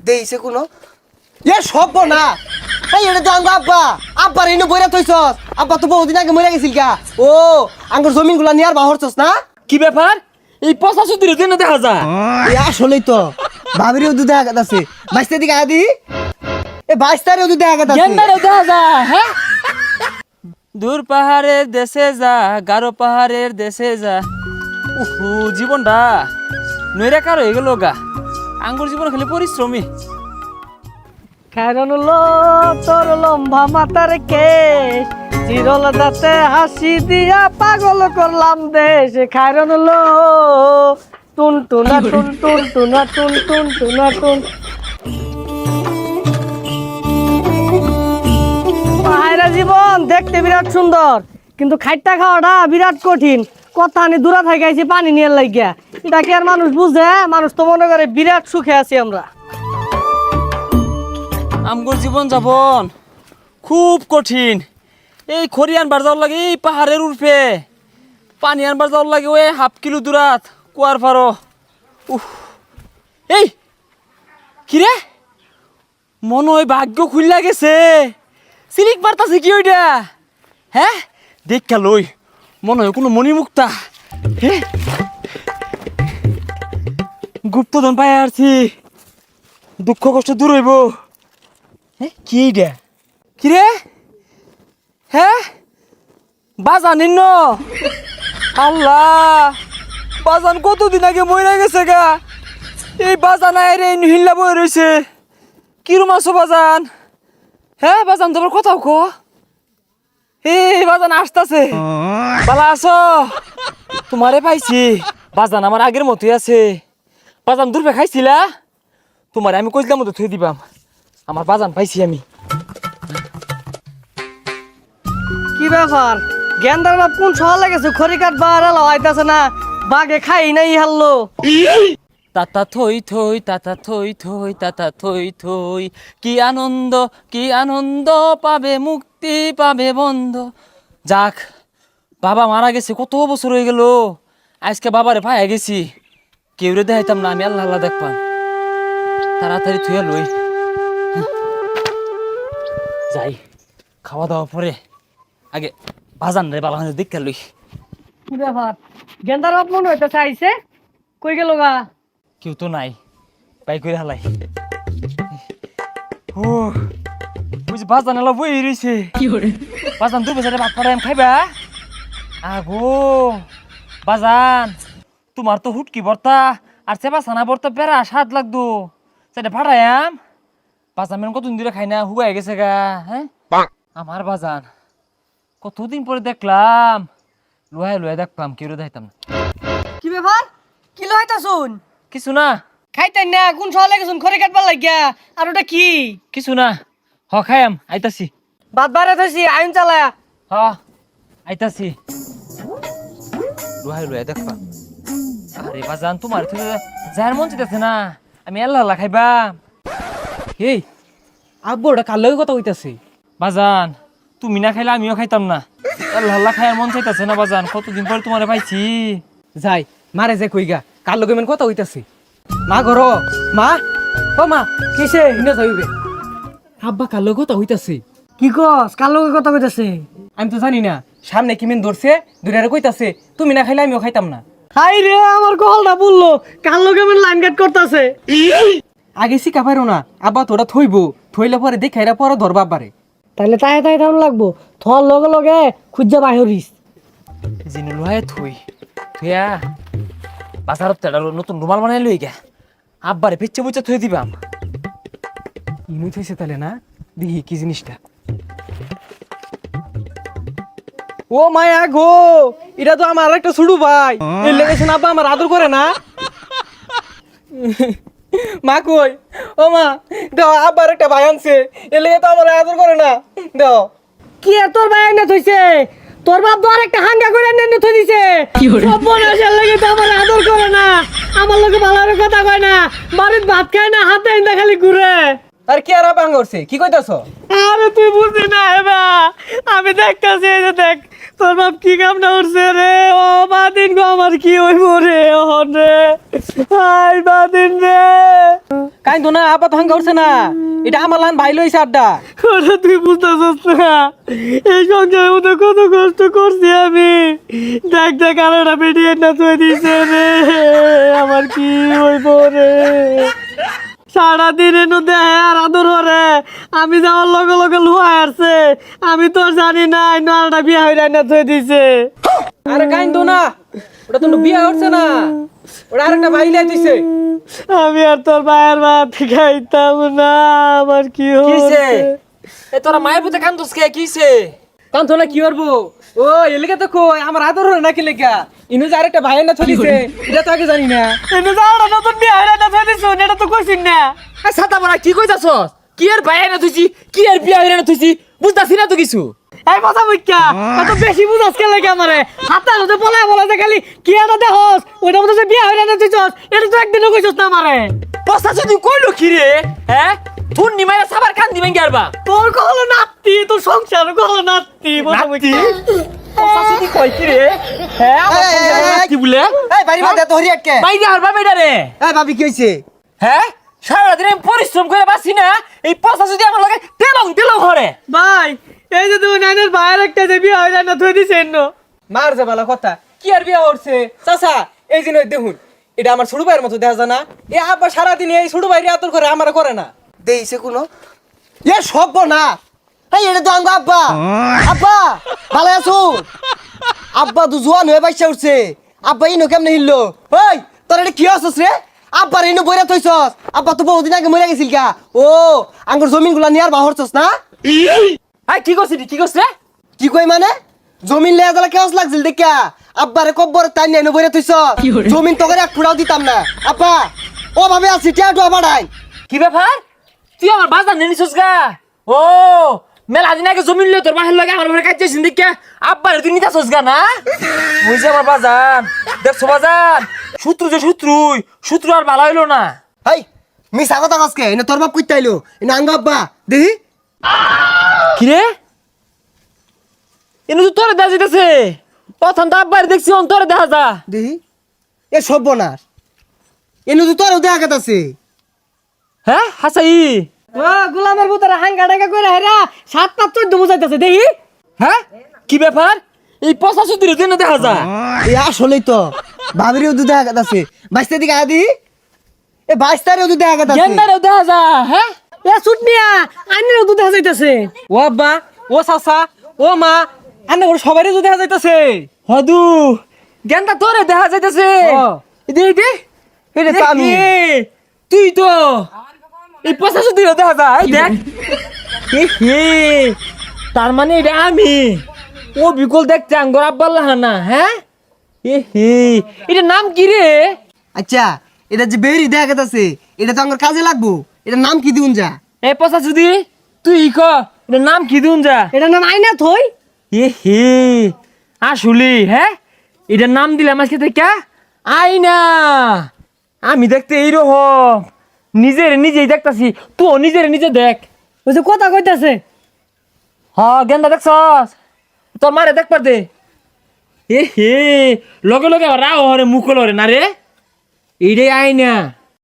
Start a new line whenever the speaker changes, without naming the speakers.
দেইছে কোনো? এ সব না। এই এটা তো আঙ্গ আব্বা। আব্বার এনে বইরা থইছস। আব্বা তো বহুদিন আগে মরে গেছিল গা। ও আঙ্গুর জমিনগুলা নিয়ার বাহরছস না?
কি ব্যাপার? এই পচা সুদির দিনে দেখা যায়
এ আসলেই তো। ভাবির দুধ দেখা আছে বাইশটা দিকে আদি এ বাইশ তারিখ দুধ দেখা আছে
গেন্দারে দেখা যায় হ্যাঁ? দূর পাহাড়ের দেশে যা গারো পাহাড়ের দেশে যা। উহু জীবনটা নইরা কার হয়ে গেল গা। আঙ্গুর জীবন খালি পরিশ্রমী
হলো তোর লম্বা মাথার কেশ চিরল দাঁতে হাসি দিয়া পাগল করলাম দেশ। কারণ হলো টুন টুনা টুন টুন টুনা টুন টুন টুনা টুন পাহাড়া জীবন দেখতে বিরাট সুন্দর কিন্তু খাইটা খাওয়াটা বিরাট কঠিন। কথা আনি দূরা থাকাইছি পানি নিয়ে লাগিয়া। এটা কি আর মানুষ বুঝে? মানুষ তো মনে করে বিরাট সুখে আছি আমরা।
আমগুর জীবন যাপন খুব কঠিন। এই খড়ি আনবার যাওয়ার লাগে এই পাহাড়ের উর্ফে। পানি আনবার যাওয়ার লাগে ওই হাফ কিলো দূরাত, কুয়ার পারো উহ এই! কিরে? মনে হয় ভাগ্য খুললা গেছে। সিলিক বার্তাছে কি ওইটা হ্যাঁ? দেখা লই। মনে হয় কোনো মণিমুক্তা। গুপ্তধন পাই আসছি দুঃখ কষ্ট দূর হইব। হ্যাঁ কি এইটা কি রে হ্যাঁ বাজান নিন্ন আল্লাহ! বাজান কতদিন আগে মরে গেছে গা? এই বাজান আয় রে হিল্লা বই রয়েছে কিরম আছো বাজান? হ্যাঁ বাজান, তোমার কথাও কো এই বাজান আসতাছে। বালা আছো তোমারে পাইছি। বাজান আমার আগের মতোই আছে। বাজান দূরবে খাইছিলা? তোমার আমি কইলাম মতো থুই দিবাম। আমার বাজান পাইছি আমি।
কি ব্যাপার? গেন্দার বাপ কোন শহর লেগেছে? খড়ি কাঠ বার আইতাছে না। বাঘে খাই নাই হারলো
তাতা থই থই তাতা থই থই তাতা থই থই। কি আনন্দ কি আনন্দ পাবে, মুক্তি পাবে বন্ধ। যাক, বাবা মারা গেছে, কত বছর হয়ে গেল। আজকে বাবারে পাইয়া গেছি। কেউ রে দেখাইতাম না, আমি আল্লাহ আল্লাহ দেখবাম তাড়াতাড়ি থুয়া লই। যাই, খাওয়া দাওয়া পরে আগে বাজান রে বাবা দেখতে লই।
ব্যাপার? গেন্দার বাপ মনে হইতেছে আইছে? কই গেল গা?
কেউ তো নাই বাই করে হালাই। ও বুঝি বাজান এলা বই রইছে। বাজান দুই বছরে ভাত পাড়াই খাইবা? আগো বাজান তোমার তো হুটকি ভর্তা আর সেবা সানা ভর্তা বেড়া স্বাদ লাগতো সেটা ভাড়ায়াম বাজান মেন কতদিন ধরে খাই না হুগাই গেছে গা হ্যাঁ? আমার বাজান কতদিন পরে দেখলাম। লোহাই লোহাই দেখলাম কেউ দেখাইতাম না।
কি ব্যাপার? কি লইতা শুন
কিছু না।
খাইতেন না কোন শহর লেগেছুন খড়ি কাটবার লাগিয়া। আর ওটা কি?
কিছু না। হ খায়াম আইতাছি।
বাদ বারে থইছি আইন চালায়া।
হ আইতাছি। লুহাই লুহাই দেখবা। আরে বাজান তোমার থেকে যার মন চাইতেছে না আমি আল্লাহ আল্লাহ খাইবা এই আব্বু ওটা কার লগে কথা হইতাছে বাজান তুমি না খাইলে আমিও খাইতাম না। আল্লাহ আল্লাহ খাইয়ার মন চাইতেছে না বাজান। কতদিন পরে তোমারে পাইছি?
যাই মারে যে কইগা। কার লগে মেন কথা হইতাছে মা ঘর মা ও মা কিসে হিনে যাইবে? আব্বা কার লগে কথা হইতাছে
কি কস কার লগে কথা কইতাছে?
আমি তো জানি না সামনে কি মেন ধরছে দুইটারে কইতাছে তুমি না খাইলে আমিও খাইতাম না।
হাই রে আমার কলটা বলল কার লগে আমি লাইন কাট করতেছে?
আগে শিখা পারো না আব্বা তোরা থইব থইলে পরে দেখাইরা পরে ধরবা আব্বারে
তাহলে তাই তাই তাই লাগবো থর লগে লগে খুঁজা বাহিরিস
জিনু লুহাই থুই থুয়া বাজারত তেডা নতুন রুমাল বানাই লই গা। আব্বারে পেচ্ছে বুচ্ছে থুই দিবাম।
থইছে তাহলে না দেখি কি জিনিসটা। ও মায়া গো এটা তো আমার একটা ছুড়ু ভাই। এর আব্বা আমার আদর করে না। মা কই? ও মা দাও আব্বার একটা ভাই আনছে। এর লেগে তো আমার আদর করে না। দাও।
কি আর তোর ভাই না থইছে? তোর বাপ তো একটা হাঙ্গা করে এনে থই দিছে। সব বনাসের লাগে তো আমার আমার লোকে ভালো কথা কয় না। বাড়ির ভাত খায় না হাতে এনে খালি ঘুরে।
আর কি আর হাঙ্গা উঠছে কি কইতাছ?
আরে তুই বুঝলি না এবা আমি দেখতাছি এই যে দেখ তোর বাপ কি কামটা করছে রে? ও বাদিন গো আমার কি হইব রে ওহন রে। হাই বাদিন রে।
কাইন তো না আব্বা তো হাঙ্গা উঠছে না। এটা আমার লান ভাই লইছে আড্ডা।
ওরে তুই বুঝতেছিস না এই সংসারের মধ্যে কত কষ্ট করছি আমি। দেখ দেখ আলোটা বেরিয়ে না তুই দিছে রে। আমার কি হইব রে? সারাদিন এনে দেহে আর আদর হরে। আমি যাওয়ার লগে লগে লুয়া আসছে আমি তো জানি না নালটা বিয়া হয়ে না তুই দিছে।
আরে কাইন তো না ওটা তো বিয়া উঠছে না। ওটা আরেকটা ভাই লাই দিছে।
আমি আর তোর মায়ের ভাত খাইতাম না আমার কি হচ্ছে?
এ তোরা মায়ের পুতে কান্দোস কে? কিসে?
কান তো কি করব? ও এলাকা তো কই? আমার আদর হলো নাকি লেখা ইনু যে আরেকটা ভাই না চলিছে এটা তো আগে জানি না।
এনে যাওয়াটা নতুন বিয়া হয়ে না দিছ এটা তো কইছিস না।
এ ছাতা মারা কি কইতাছস? কি আর ভাই না তুইছি কি আর বিয়া হইরা না তুইছি বুঝতাছি না তো কিছু।
এই কথা বুঝছা এত বেশি বুঝাস কে লাগে আমারে? হাতে হাতে বলা বলা যে খালি কি এটা দেখস ওইটা মধ্যে যে বিয়া হইরা না তুইছস এটা তো একদিনও কইছস না আমারে।
পস্তা যদি কইলো কি রে হ্যাঁ? তুই নিমাইরা সাবার কান দিবেন কি আরবা।
তোর কহলো নাতি তোর সংসার নাতি
নাতি? কই কি রে? হ্যাঁ বলে?
এই বাড়ি হরি আটকে
বাইরে রে
এই ভাবি কি
হ্যাঁ? সারাদিন আমি পরিশ্রম করে বাসি না। এই পস্তা যদি আমার লাগে তেলং তেলং হরে
ভাই এই যে তুমি নাইনের ভাইয়ের একটা যে বিয়া হইরা না তুই দিছেন না
মার যে ভালো কথা কি আর বিয়া উঠছে চাচা এই জিনিস দেখুন এটা আমার ছোট ভাইয়ের মতো দেখা যায় না এ আব্বা সারাদিন এই ছোট ভাইয়ের আদর করে আমার করে না।
দেইছে কোনো? এ সব না। এই এটা তো আঙ্গ আব্বা। আব্বা ভালো আছো? আব্বা তো জোয়ান হয়ে বাইসা উঠছে। আব্বা ইনো কেমনে হিললো? ওই তোর এটা কি হচ্ছস রে? আব্বার ইনো বইরা থইছস। আব্বা তো বহুদিন আগে মরে গেছিল গা। ও আঙ্গুর জমিনগুলা নিয়ার বাহরছস না?
আই কি করছিস কি করছিস রে
কি কই মানে? জমিন লেয়া জ্বালা কেমন লাগছিল দেখিয়া? আব্বারে কব্বর তাই নিয়ে বইরা থইছ জমিন তো করে এক ফুটাও দিতাম না। আব্বা ও ভাবে আছি টিয়াটু বাড়াই।
কি ব্যাপার? তুই আমার বাজার নিয়ে নিছিস গা? ও মেলা দিন আগে জমিন লই তোর বাহির লাগে আমার ঘরে কাজ যাইছিস দেখে? আব্বার তুই নিতাছস গা না? বুঝছে আমার বাজান। দেখছ বাজান? শত্রু যে শত্রুই শত্রু আর ভালো হইল না।
হাই মিস আগত আজকে এনে তোর বাপ কইতে আইলো। এনে আঙ্গ আব্বা দেখি।
কি রে? এনে তো তোরে দেখা যাইতেছে। প্রথম তো আব্বার দেখছি অন তোরে দেখা যা।
দেখি। এ সব বনাস এনে তো তোরও দেখা গেতাছে।
হ্যাঁ হাসাই।
ও গোলামের ভিতরে হাঙ্গা ডাঙ্গা করে হেরা সাত পাঁচ চোদ্দ বুঝাইতেছে দেখি।
হ্যাঁ? কি ব্যাপার? এই পচা সুতির জন্য দেখা যা
এ আসলেই তো ভাবিরিও দু দেখা গেতাছে। বাইশটা দিকে আদি এ বাইশ তারিও দু দেখা গেতাছে।
গেন্দারেও দেখা যা হ্যাঁ?
এ ছুট মিয়া আইনের দুধ দেখা যাইতেছে।
ও আব্বা ও চাচা ও মা আন্না করে সবারই তো দেখা যাইতেছে।
হদু। গেন্দা তোরে দেখা যাইতেছে।
ও।
দে দে।
এটা তো আমি
তুই তো। এই পচা সুতির দেখা যা এই দেখ। হে তার মানে এটা আমি। ও বিকল দেখতে আঙ্গর আব্বাল না হ্যাঁ? এ হে এটা নাম কি রে?
আচ্ছা এটা যে বেরি দেখা গেতাছে এটা তো আমার কাজে লাগবো। এটা নাম কি দিউন যা?
এ পচা সুদি তুই ক এটা নাম কি দিউন যা?
এটা নাম আইনা থই
এ হে আসলে হ্যাঁ? এটার নাম দিলাম আজকে থেকে আই না আমি দেখতে এইরকম নিজের নিজেই দেখতাছি তুই নিজের নিজে দেখ।
ওই যে কথা কইতাছে।
হ গেন্দা দেখছস? তোর মারে দেখ পার দে। এ হে লগে লগে রাও হরে মুখ লরে না রে? এইটাই আয় না